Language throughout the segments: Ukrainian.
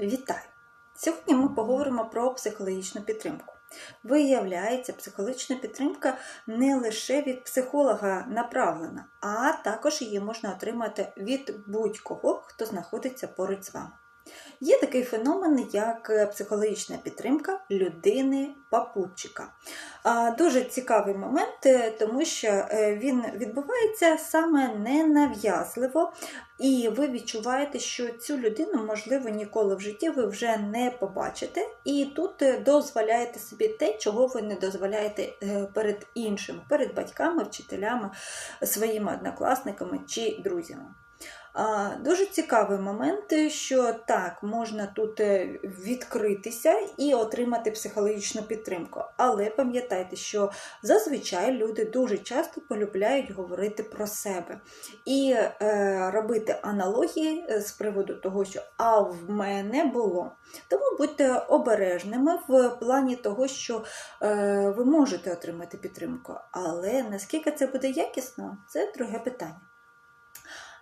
Вітаю! Сьогодні ми поговоримо про психологічну підтримку. Виявляється, психологічна підтримка не лише від психолога направлена, а також її можна отримати від будь-кого, хто знаходиться поруч з вами. Є такий феномен, як психологічна підтримка людини-попутчика. А, Дуже цікавий момент, е, тому що е, він відбувається саме ненав'язливо, і ви відчуваєте, що цю людину, можливо, ніколи в житті ви вже не побачите, і тут е, дозволяєте собі те, чого ви не дозволяєте перед іншими, перед батьками, вчителями, своїми однокласниками чи друзями. Дуже цікавий момент, що так, можна тут е, відкритися і отримати психологічну підтримку. Але пам'ятайте, що зазвичай люди дуже часто полюбляють говорити про себе і е, робити аналогії е, з приводу того, що а в мене було. Тому будьте обережними в плані того, що е, ви можете отримати підтримку. Але наскільки це буде якісно, це друге питання.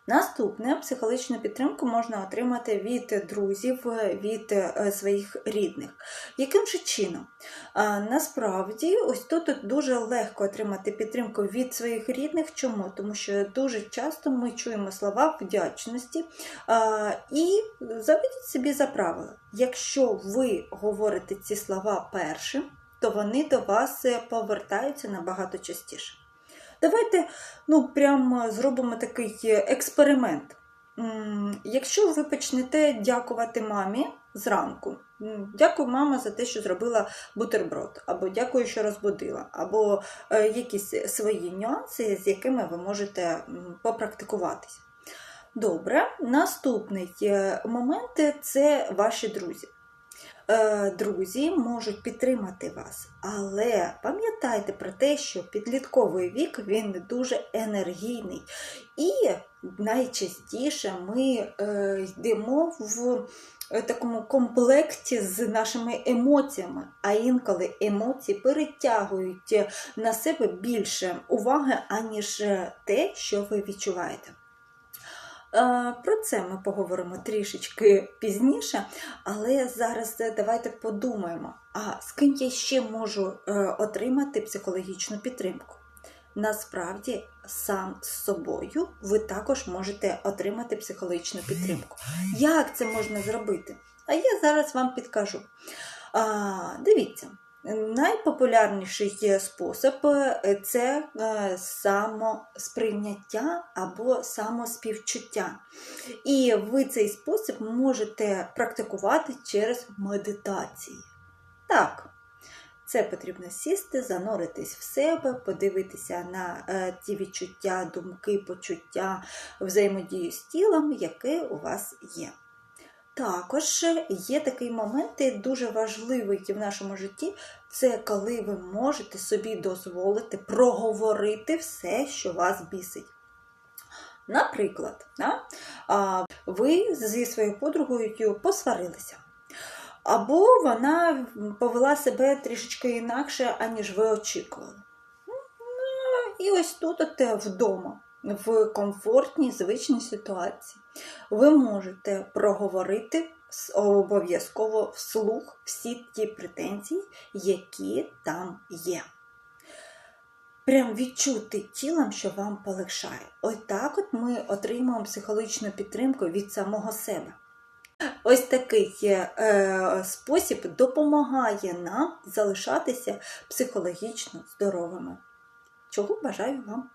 Наступне психологічну підтримку можна отримати від друзів, від е, своїх рідних. Яким же чином? Насправді, ось тут дуже легко отримати підтримку від своїх рідних. Чому? Тому що дуже часто ми чуємо слова вдячності і заведіть собі за правило. Якщо ви говорите ці слова першим, то вони до вас повертаються набагато частіше. Давайте ну, прямо зробимо такий експеримент. Якщо ви почнете дякувати мамі зранку, дякую, мама, за те, що зробила бутерброд, або дякую, що розбудила, або е, якісь свої нюанси, з якими ви можете попрактикуватись. Добре, наступний е, момент це ваші друзі. Е, друзі можуть підтримати вас, але пам'ятайте про те, що підлітковий вік він дуже енергійний. І найчастіше ми е, йдемо в е, такому комплекті з нашими емоціями, а інколи емоції перетягують на себе більше уваги, аніж те, що ви відчуваєте. Е, про це ми поговоримо трішечки пізніше, але зараз е, давайте подумаємо, а з ким я ще можу е, отримати психологічну підтримку. Насправді, сам з собою ви також можете отримати психологічну підтримку. Як це можна зробити? А я зараз вам підкажу. А, Дивіться. Найпопулярніший спосіб е, це е, самосприйняття або самоспівчуття. І ви цей спосіб можете практикувати через медитації. Так, це потрібно сісти, зануритись в себе, подивитися на е, ті відчуття, думки, почуття, взаємодію з тілом, яке у вас є. Також є такий момент, дуже важливий в нашому житті, це коли ви можете собі дозволити проговорити все, що вас бісить. Наприклад, ви зі своєю подругою посварилися. Або вона повела себе трішечки інакше, аніж ви очікували. Ну, і ось тут от вдома в комфортній, звичній ситуації. Ви можете проговорити обов'язково вслух всі ті претензії, які там є. Прям відчути тілом, що вам полегшає. Ось так от ми отримуємо психологічну підтримку від самого себе. Ось такий е, спосіб допомагає нам залишатися психологічно здоровими. Чого бажаю вам!